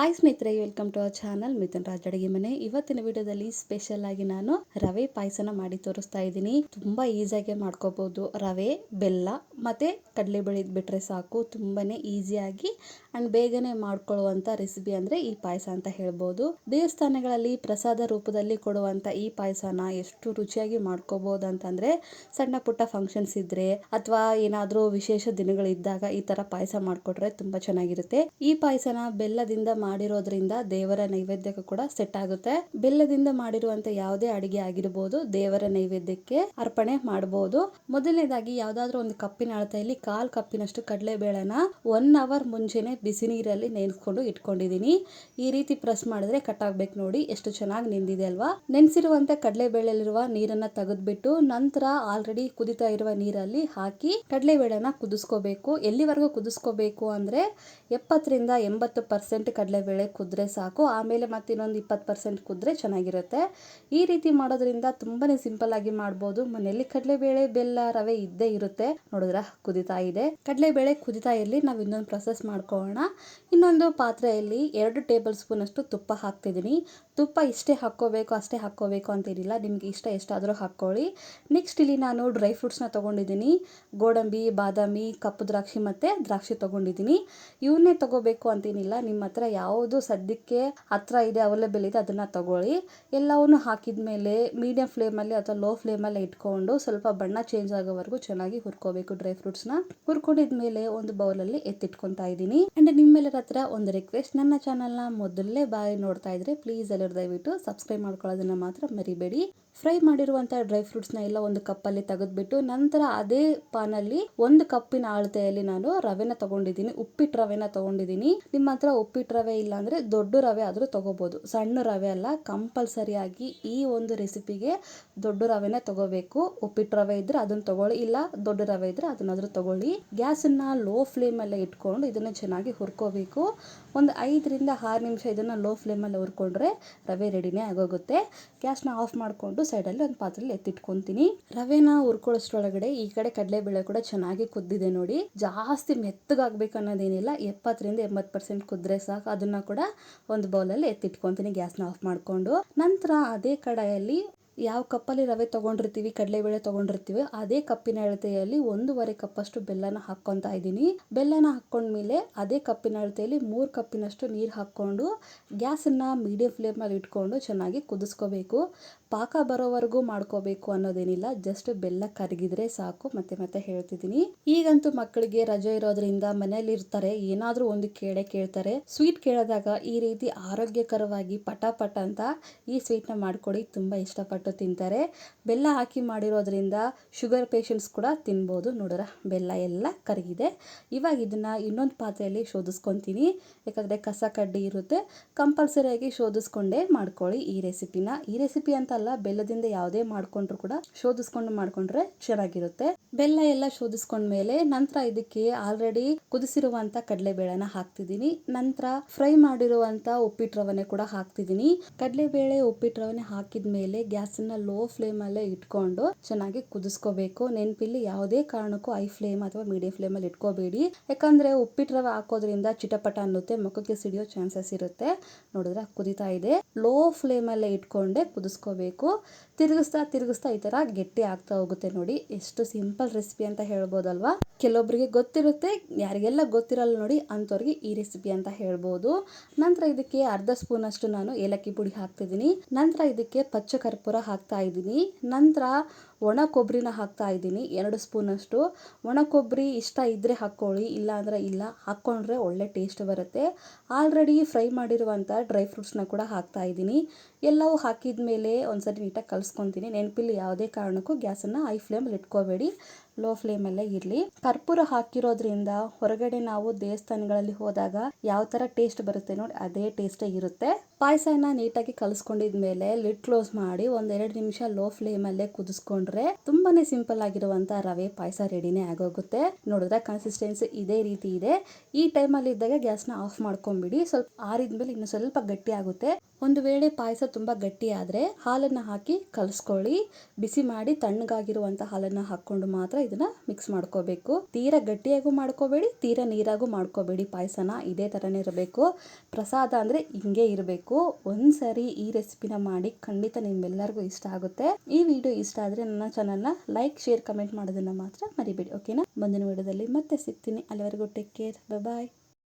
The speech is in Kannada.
ಹಾಯ್ ಸ್ನೇಹಿತರೆ welcome to our channel Mithun Raj ಅಡುಗೆ ಮನೆ. ಇವತ್ತಿನ ವಿಡಿಯೋದಲ್ಲಿ ಸ್ಪೆಷಲ್ ಆಗಿ ನಾನು ರವೆ ಪಾಯಸನ ಮಾಡಿ ತೋರಿಸ್ತಾ ಇದ್ದೀನಿ. ತುಂಬಾ ಈಸಿಯಾಗಿ ಮಾಡ್ಕೋಬಹುದು ರವೆ, ಬೆಲ್ಲ ಮತ್ತೆ ಕಡಲೆ ಕಡಲೆಬೇಳೆ ಬಿಟ್ರೆ ಸಾಕು. ತುಂಬಾನೇ ಈಸಿಯಾಗಿ ಅಂಡ್ ಬೇಗನೆ ಮಾಡ್ಕೊಳ್ಳುವಂತ ರೆಸಿಪಿ ಅಂದ್ರೆ ಈ ಪಾಯಸ ಅಂತ ಹೇಳ್ಬೋದು. ದೇವಸ್ಥಾನಗಳಲ್ಲಿ ಪ್ರಸಾದ ರೂಪದಲ್ಲಿ ಕೊಡುವಂತ ಈ ಪಾಯಸನ ಎಷ್ಟು ರುಚಿಯಾಗಿ ಮಾಡ್ಕೋಬಹುದು ಅಂತಂದ್ರೆ ಸಣ್ಣ ಪುಟ್ಟ ಫಂಕ್ಷನ್ಸ್ ಇದ್ರೆ ಅಥವಾ ಏನಾದ್ರೂ ವಿಶೇಷ ದಿನಗಳಿದ್ದಾಗ ಈ ತರ ಪಾಯಸ ಮಾಡ್ಕೊಟ್ರೆ ತುಂಬಾ ಚೆನ್ನಾಗಿರುತ್ತೆ. ಈ ಪಾಯಸನ ಬೆಲ್ಲದಿಂದ ಮಾಡಿರೋದ್ರಿಂದ ದೇವರ ನೈವೇದ್ಯಕ್ಕೆ ಕೂಡ ಸೆಟ್ ಆಗುತ್ತೆ. ಬೆಲ್ಲದಿಂದ ಮಾಡಿರುವಂತ ಯಾವುದೇ ಅಡಿಗೆ ಆಗಿರಬಹುದು ದೇವರ ನೈವೇದ್ಯಕ್ಕೆ ಅರ್ಪಣೆ ಮಾಡಬಹುದು ಮೊದಲನೇದಾಗಿ ಯಾವ್ದಾದ್ರು ಒಂದು ಕಪ್ಪಿನ ಅಳತೆಯಲ್ಲಿ ಕಾಲ್ ಕಪ್ಪಿನಷ್ಟು ಕಡಲೆ ಬೇಳೆನ ಒನ್ ಅವರ್ ಮುಂಚೆನೆ ಬಿಸಿ ನೀರಲ್ಲಿ ನೆನೆಸ್ಕೊಂಡು ಇಟ್ಕೊಂಡಿದೀನಿ ಈ ರೀತಿ ಪ್ರೆಸ್ ಮಾಡಿದ್ರೆ ಕಟ್ ಆಗ್ಬೇಕು ನೋಡಿ, ಎಷ್ಟು ಚೆನ್ನಾಗಿ ನೆಂದಿದೆ ಅಲ್ವಾ? ನೆನೆಸಿರುವಂತ ಬೇಳೆಲಿರುವ ನೀರನ್ನ ತೆಗೆದ್ಬಿಟ್ಟು ನಂತರ ಆಲ್ರೆಡಿ ಕುದಿತಾ ಇರುವ ನೀರಲ್ಲಿ ಹಾಕಿ ಕಡಲೆ ಬೇಳೆನ ಕುದಿಸ್ಕೋಬೇಕು. ಎಲ್ಲಿವರೆಗೂ ಕುದಿಸ್ಕೋಬೇಕು ಅಂದ್ರೆ ಎಪ್ಪತ್ತರಿಂದ ಎಂಬತ್ತು ಪರ್ಸೆಂಟ್ ಕಡಲೆಬೇಳೆ ಕುದ್ರೆ ಸಾಕು. ಆಮೇಲೆ ಮತ್ತೆ ಇನ್ನೊಂದು ಇಪ್ಪತ್ತು ಪರ್ಸೆಂಟ್ ಕುದ್ರೆ ಚೆನ್ನಾಗಿರುತ್ತೆ. ಈ ರೀತಿ ಮಾಡೋದ್ರಿಂದ ಸಿಂಪಲ್ ಆಗಿ ಮಾಡ್ಬೋದು. ಮನೆಯಲ್ಲಿ ಕಡಲೆಬೇಳೆ ಬೆಲ್ಲ ರವೆ ಇದ್ದೇ ಇರುತ್ತೆ. ನೋಡಿದ್ರ ಕುದಿತಾ ಇದೆ. ಕಡಲೆಬೇಳೆ ಕುದಿತಾ ಇರಲಿ, ನಾವು ಇನ್ನೊಂದು ಪ್ರೊಸೆಸ್ ಮಾಡ್ಕೊಳ್ಳೋಣ. ಇನ್ನೊಂದು ಪಾತ್ರೆಯಲ್ಲಿ ಎರಡು ಟೇಬಲ್ ಸ್ಪೂನ್ ಅಷ್ಟು ತುಪ್ಪ ಹಾಕ್ತಿದ್ದೀನಿ. ತುಪ್ಪ ಇಷ್ಟೇ ಹಾಕ್ಕೋಬೇಕು, ಅಷ್ಟೇ ಹಾಕ್ಕೋಬೇಕು ಅಂತೇನಿಲ್ಲ ನಿಮ್ಗೆ ಇಷ್ಟ ಎಷ್ಟಾದರೂ ಹಾಕ್ಕೊಳ್ಳಿ. ನೆಕ್ಸ್ಟ್ ಇಲ್ಲಿ ನಾನು ಡ್ರೈ ಫ್ರೂಟ್ಸ್ನ ತೊಗೊಂಡಿದ್ದೀನಿ. ಗೋಡಂಬಿ, ಬಾದಾಮಿ, ಕಪ್ಪು ದ್ರಾಕ್ಷಿ ಮತ್ತು ದ್ರಾಕ್ಷಿ ತೊಗೊಂಡಿದ್ದೀನಿ. ಇವನ್ನೇ ತಗೋಬೇಕು ಅಂತೇನಿಲ್ಲ ನಿಮ್ಮ ಹತ್ರ ಯಾವುದು ಸದ್ಯಕ್ಕೆ ಹತ್ರ ಇದೆ ಅವೈಲೇಬಲ್ ಇದೆ, ಅದನ್ನು ತಗೊಳ್ಳಿ. ಎಲ್ಲವನ್ನು ಹಾಕಿದ ಮೇಲೆ ಮೀಡಿಯಂ ಫ್ಲೇಮಲ್ಲಿ ಅಥವಾ ಲೋ ಫ್ಲೇಮಲ್ಲಿ ಇಟ್ಕೊಂಡು ಸ್ವಲ್ಪ ಬಣ್ಣ ಚೇಂಜ್ ಆಗೋವರೆಗೂ ಚೆನ್ನಾಗಿ ಹುರ್ಕೋಬೇಕು ಡ್ರೈ ಫ್ರೂಟ್ಸ್ನ ಹುರ್ಕೊಂಡಿದ್ಮೇಲೆ ಒಂದು ಬೌಲಲ್ಲಿ ಎತ್ತಿಟ್ಕೊತಾ ಇದ್ದೀನಿ. ಆ್ಯಂಡ್ ನಿಮ್ಮೆಲ್ಲರ ಹತ್ರ ಒಂದು ರಿಕ್ವೆಸ್ಟ್ ನನ್ನ ಚಾನಲ್ನ ಮೊದಲನೇ ಬಾರಿ ನೋಡ್ತಾ ಇದ್ರೆ ಪ್ಲೀಸ್ ಎಲ್ಲರೂ ದಯವಿಟ್ಟು ಸಬ್ಸ್ಕ್ರೈಬ್ ಮಾಡ್ಕೊಳ್ಳೋದನ್ನ ಮಾತ್ರ ಮರಿಬೇಡಿ. ಫ್ರೈ ಮಾಡಿರುವಂಥ ಡ್ರೈ ಫ್ರೂಟ್ಸ್ನ ಎಲ್ಲ ಒಂದು ಕಪ್ಪಲ್ಲಿ ತೆಗೆದ್ಬಿಟ್ಟು ನಂತರ ಅದೇ ಪಾನಲ್ಲಿ ಒಂದು ಕಪ್ಪಿನ ಅಳತೆಯಲ್ಲಿ ನಾನು ರವೆನ ತಗೊಂಡಿದ್ದೀನಿ, ಉಪ್ಪಿಟ್ಟು ರವೆನ ತಗೊಂಡಿದ್ದೀನಿ. ನಿಮ್ಮ ಹತ್ರ ಉಪ್ಪಿಟ್ಟು ರವೆ ಇಲ್ಲ ಅಂದರೆ ದೊಡ್ಡ ರವೆ ಆದರೂ ತೊಗೋಬೋದು. ಸಣ್ಣ ರವೆ ಅಲ್ಲ ಕಂಪಲ್ಸರಿಯಾಗಿ ಈ ಒಂದು ರೆಸಿಪಿಗೆ ದೊಡ್ಡ ರವೆನೇ ತಗೋಬೇಕು. ಉಪ್ಪಿಟ್ಟು ರವೆ ಇದ್ದರೆ ಅದನ್ನ ತಗೊಳ್ಳಿ, ಇಲ್ಲ ದೊಡ್ಡ ರವೆ ಇದ್ದರೆ ಅದನ್ನಾದರೂ ತಗೊಳ್ಳಿ. ಗ್ಯಾಸನ್ನು ಲೋ ಫ್ಲೇಮಲ್ಲೇ ಇಟ್ಕೊಂಡು ಇದನ್ನು ಚೆನ್ನಾಗಿ ಹುರ್ಕೋಬೇಕು. ಒಂದು ಐದರಿಂದ ಆರು ನಿಮಿಷ ಇದನ್ನು ಲೋ ಫ್ಲೇಮಲ್ಲಿ ಹುರ್ಕೊಂಡ್ರೆ ರವೆ ರೆಡಿನೇ ಆಗೋಗುತ್ತೆ. ಗ್ಯಾಸ್ನ ಆಫ್ ಮಾಡಿಕೊಂಡು ಸೈಡಲ್ಲಿ ಒಂದು ಪಾತ್ರೆಯಲ್ಲಿ ಎತ್ತಿಟ್ಕೊತೀನಿ. ರವೆನ ಹುರ್ಕೊಳ್ಳೋಷ್ಟ್ರೊಳಗಡೆ ಈ ಕಡೆ ಕಡಲೆಬೇಳೆ ಕೂಡ ಚೆನ್ನಾಗಿ ಕುದ್ದಿದೆ ನೋಡಿ. ಜಾಸ್ತಿ ಮೆತ್ತಗಾಗ್ಬೇಕು ಅನ್ನೋದೇನಿಲ್ಲ. ಎಪ್ಪತ್ತರಿಂದ ಎಂಬತ್ತು ಪರ್ಸೆಂಟ್ ಕುದ್ರೆ ಸಾಕು. ಅದನ್ನ ಕೂಡ ಒಂದು ಬೌಲಲ್ಲಿ ಎತ್ತಿಟ್ಕೊತೀನಿ ಗ್ಯಾಸ್ನ ಆಫ್ ಮಾಡಿಕೊಂಡು. ನಂತರ ಅದೇ ಕಡಾಯಲ್ಲಿ ಯಾವ ಕಪ್ಪಲ್ಲಿ ರವೆ ತೊಗೊಂಡಿರ್ತೀವಿ, ಕಡಲೆಬೇಳೆ ತೊಗೊಂಡಿರ್ತೀವಿ, ಅದೇ ಕಪ್ಪಿನ ಅಳತೆಯಲ್ಲಿ ಒಂದೂವರೆ ಕಪ್ಪಷ್ಟು ಬೆಲ್ಲನ ಹಾಕ್ಕೊತಾ ಇದ್ದೀನಿ. ಬೆಲ್ಲನ ಹಾಕ್ಕೊಂಡ್ಮೇಲೆ ಅದೇ ಕಪ್ಪಿನ ಅಳತೆಯಲ್ಲಿ ಮೂರು ಕಪ್ಪಿನಷ್ಟು ನೀರು ಹಾಕ್ಕೊಂಡು, ಗ್ಯಾಸನ್ನು ಮೀಡಿಯಂ ಫ್ಲೇಮಲ್ಲಿ ಇಟ್ಕೊಂಡು ಚೆನ್ನಾಗಿ ಕುದಿಸ್ಕೋಬೇಕು. ಪಾಕ ಬರೋವರೆಗೂ ಮಾಡ್ಕೋಬೇಕು ಅನ್ನೋದೇನಿಲ್ಲ, ಜಸ್ಟ್ ಬೆಲ್ಲ ಕರಗಿದ್ರೆ ಸಾಕು, ಮತ್ತೆ ಮತ್ತೆ ಹೇಳ್ತಿದ್ದೀನಿ. ಈಗಂತೂ ಮಕ್ಕಳಿಗೆ ರಜೆ ಇರೋದ್ರಿಂದ ಮನೆಯಲ್ಲಿ ಇರ್ತಾರೆ, ಏನಾದರೂ ಒಂದು ಕೇಳೆ ಕೇಳ್ತಾರೆ. ಸ್ವೀಟ್ ಕೇಳಿದಾಗ ಈ ರೀತಿ ಆರೋಗ್ಯಕರವಾಗಿ ಪಟ ಅಂತ ಈ ಸ್ವೀಟ್ನ ಮಾಡ್ಕೊಡಿ ತುಂಬ ಇಷ್ಟಪಟ್ಟು ತಿಂತಾರೆ. ಬೆಲ್ಲ ಹಾಕಿ ಮಾಡಿರೋದ್ರಿಂದ ಶುಗರ್ ಪೇಷಂಟ್ಸ್ ಕೂಡ ತಿನ್ಬೋದು. ನೋಡೋರ, ಬೆಲ್ಲ ಎಲ್ಲ ಕರಗಿದೆ. ಇವಾಗ ಇದನ್ನ ಇನ್ನೊಂದು ಪಾತ್ರೆಯಲ್ಲಿ ಶೋಧಿಸ್ಕೊತೀನಿ. ಯಾಕಂದರೆ ಕಸ ಕಡ್ಡಿ ಇರುತ್ತೆ. ಕಂಪಲ್ಸರಿಯಾಗಿ ಶೋಧಿಸ್ಕೊಂಡೇ ಮಾಡ್ಕೊಳ್ಳಿ ಈ ರೆಸಿಪಿನ. ಈ ರೆಸಿಪಿ ಅಂತ ಅಲ್ಲ, ಬೆಲ್ಲದಿಂದ ಯಾವುದೇ ಮಾಡಿಕೊಂಡ್ರು ಕೂಡ ಶೋಧಿಸ್ಕೊಂಡು ಮಾಡ್ಕೊಂಡ್ರೆ ಚೆನ್ನಾಗಿರುತ್ತೆ. ಬೆಲ್ಲ ಎಲ್ಲ ಶೋಧಿಸ್ಕೊಂಡ್ಮೇಲೆ ನಂತರ ಇದಕ್ಕೆ ಆಲ್ರೆಡಿ ಕುದಿಸಿರುವಂತ ಕಡಲೆಬೇಳೆನ ಹಾಕ್ತಿದ್ದೀನಿ. ನಂತರ ಫ್ರೈ ಮಾಡಿರುವಂಥ ಉಪ್ಪಿಟ್ಟು ರವನೆ ಕೂಡ ಹಾಕ್ತಿದ್ದೀನಿ. ಕಡಲೆಬೇಳೆ ಉಪ್ಪಿಟ್ಟು ರವನೆ ಹಾಕಿದ ಮೇಲೆ ಗ್ಯಾಸನ್ನ ಲೋ ಫ್ಲೇಮ್ ಅಲ್ಲೇ ಇಟ್ಕೊಂಡು ಚೆನ್ನಾಗಿ ಕುದಿಸ್ಕೋಬೇಕು. ನೆನಪಿಲ್ಲಿ ಯಾವುದೇ ಕಾರಣಕ್ಕೂ ಹೈ ಫ್ಲೇಮ್ ಅಥವಾ ಮೀಡಿಯಂ ಫ್ಲೇಮಲ್ಲಿ ಇಟ್ಕೋಬೇಡಿ. ಯಾಕಂದ್ರೆ ಉಪ್ಪಿಟ್ಟು ರವೆ ಹಾಕೋದ್ರಿಂದ ಚಿಟಪಟ ಅನ್ನುತ್ತೆ, ಮುಖಕ್ಕೆ ಸಿಡಿಯೋ ಚಾನ್ಸಸ್ ಇರುತ್ತೆ. ನೋಡಿದ್ರೆ ಕುದಿತಾ ಇದೆ. ಲೋ ಫ್ಲೇಮ್ ಅಲ್ಲಿ ಇಟ್ಕೊಂಡೆ ಕುದಿಸ್ಕೋಬೇಕು. ತಿರುಗಿಸ್ತಾ ತಿರುಗಿಸ್ತಾ ಈ ತರ ಗಟ್ಟಿ ಆಗ್ತಾ ಹೋಗುತ್ತೆ ನೋಡಿ. ಎಷ್ಟು ಸಿಂಪಲ್ ರೆಸಿಪಿ ಅಂತ ಹೇಳ್ಬೋದಲ್ವಾ? ಕೆಲವೊಬ್ಬರಿಗೆ ಗೊತ್ತಿರುತ್ತೆ, ಯಾರಿಗೆಲ್ಲ ಗೊತ್ತಿರಲ್ಲ ನೋಡಿ, ಅಂಥವ್ರಿಗೆ ಈ ರೆಸಿಪಿ ಅಂತ ಹೇಳ್ಬೋದು. ನಂತರ ಇದಕ್ಕೆ ಅರ್ಧ ಸ್ಪೂನ್ ಅಷ್ಟು ನಾನು ಏಲಕ್ಕಿ ಪುಡಿ ಹಾಕ್ತಿದ್ದೀನಿ. ನಂತರ ಇದಕ್ಕೆ ಪಚ್ಚ ಕರ್ಪೂರ ಹಾಕ್ತಾ ಇದ್ದೀನಿ. ನಂತರ ಒಣ ಕೊಬ್ಬರಿನ ಹಾಕ್ತಾ ಇದ್ದೀನಿ. ಎರಡು ಸ್ಪೂನಷ್ಟು. ಒಣ ಕೊಬ್ಬರಿ ಇಷ್ಟ ಇದ್ದರೆ ಹಾಕ್ಕೊಳ್ಳಿ ಇಲ್ಲ ಅಂದರೆ ಇಲ್ಲ. ಹಾಕ್ಕೊಂಡ್ರೆ ಒಳ್ಳೆ ಟೇಸ್ಟ್ ಬರುತ್ತೆ. ಆಲ್ರೆಡಿ ಫ್ರೈ ಮಾಡಿರುವಂಥ ಡ್ರೈ ಫ್ರೂಟ್ಸ್ನ ಕೂಡ ಹಾಕ್ತಾ ಇದ್ದೀನಿ. ಎಲ್ಲವೂ ಹಾಕಿದ ಮೇಲೆ ಒಂದು ಸರಿ ನೀಟಾಗಿ ಕಲಿಸ್ಕೊತೀನಿ. ನೆನಪಿಲ್ಲಿ ಯಾವುದೇ ಕಾರಣಕ್ಕೂ ಗ್ಯಾಸನ್ನು ಹೈ ಫ್ಲೇಮಲ್ಲಿ ಇಟ್ಕೋಬೇಡಿ. ಲೋ ಫ್ಲೇಮ್ ಅಲ್ಲೇ ಇರಲಿ. ಕರ್ಪೂರ ಹಾಕಿರೋದ್ರಿಂದ ಹೊರಗಡೆ ನಾವು ದೇವಸ್ಥಾನಗಳಲ್ಲಿ ಹೋದಾಗ ಯಾವ ತರ ಟೇಸ್ಟ್ ಬರುತ್ತೆ ನೋಡಿ, ಅದೇ ಟೇಸ್ಟ್ ಇರುತ್ತೆ. ಪಾಯಸನ ನೀಟಾಗಿ ಕಲಿಸ್ಕೊಂಡಿದ್ಮೇಲೆ ಲಿಡ್ ಕ್ಲೋಸ್ ಮಾಡಿ ಒಂದೆರಡು ನಿಮಿಷ ಲೋ ಫ್ಲೇಮ್ ಅಲ್ಲೇ ಕುದಿಸ್ಕೊಂಡ್ರೆ ತುಂಬಾನೇ ಸಿಂಪಲ್ ಆಗಿರುವಂತ ರವೆ ಪಾಯಸ ರೆಡಿನೇ ಆಗೋಗುತ್ತೆ. ನೋಡಿದ್ರೆ ಕನ್ಸಿಸ್ಟೆನ್ಸಿ ಇದೇ ರೀತಿ ಇದೆ. ಈ ಟೈಮ್ ಅಲ್ಲಿ ಇದ್ದಾಗ ಗ್ಯಾಸ್ನ ಆಫ್ ಮಾಡ್ಕೊಂಬಿಡಿ. ಸ್ವಲ್ಪ ಆರಿದ್ಮೇಲೆ ಇನ್ನು ಸ್ವಲ್ಪ ಗಟ್ಟಿ ಆಗುತ್ತೆ. ಒಂದು ವೇಳೆ ಪಾಯಸ ತುಂಬಾ ಗಟ್ಟಿ ಆದ್ರೆ ಹಾಲನ್ನ ಹಾಕಿ ಕಲಿಸ್ಕೊಳ್ಳಿ. ಬಿಸಿ ಮಾಡಿ ತಣ್ಣಗಾಗಿರುವಂತ ಹಾಲನ್ನ ಹಾಕೊಂಡು ಮಾತ್ರ ಇದನ್ನ ಮಿಕ್ಸ್ ಮಾಡ್ಕೋಬೇಕು. ತೀರಾ ಗಟ್ಟಿಯಾಗೂ ಮಾಡ್ಕೋಬೇಡಿ, ತೀರಾ ನೀರಾಗೂ ಮಾಡ್ಕೋಬೇಡಿ. ಪಾಯಸನ ಇದೇ ಥರನೇ ಇರಬೇಕು. ಪ್ರಸಾದ ಅಂದರೆ ಹಿಂಗೆ ಇರಬೇಕು. ಒಂದ್ಸರಿ ಈ ರೆಸಿಪಿನ ಮಾಡಿ ಖಂಡಿತ ನಿಮ್ಮೆಲ್ಲರಿಗೂ ಇಷ್ಟ ಆಗುತ್ತೆ. ಈ ವಿಡಿಯೋ ಇಷ್ಟ ಆದರೆ ನನ್ನ ಚಾನಲ್ನ ಲೈಕ್ ಶೇರ್ ಕಮೆಂಟ್ ಮಾಡೋದನ್ನ ಮಾತ್ರ ಮರಿಬೇಡಿ ಓಕೆನಾ ಮುಂದಿನ ವಿಡಿಯೋದಲ್ಲಿ ಮತ್ತೆ ಸಿಗ್ತೀನಿ. ಅಲ್ಲಿವರೆಗೂ ಟೇಕ್ ಕೇರ್ ಬಾಯ್